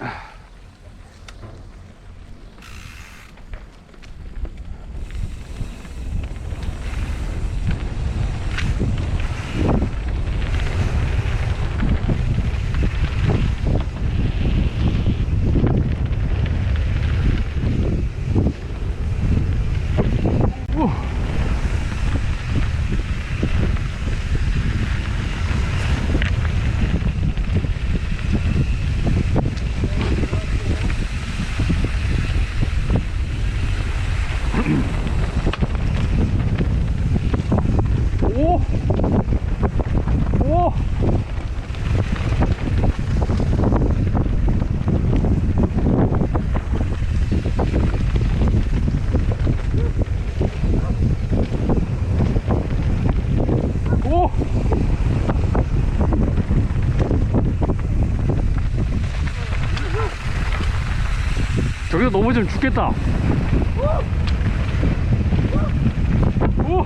Ugh. 오! 오! 오! 저기서 넘어지면 죽겠다. 오! 오!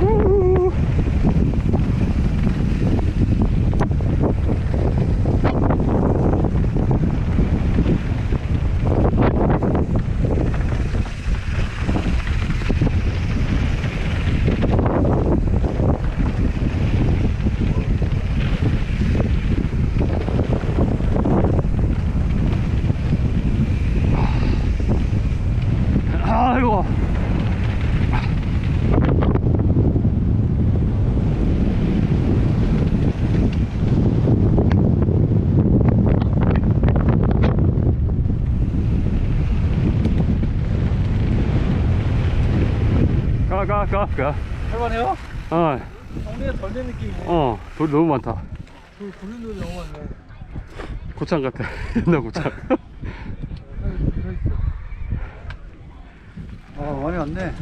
후. 아이고. 가, 가, 가, 가. 할만해요? 어, 정리가 덜된 느낌이네. 어, 돌 너무 많다. 그 부른 돌이 너무 많네. 고창 같아. 옛날 고창. 아 많이 왔네.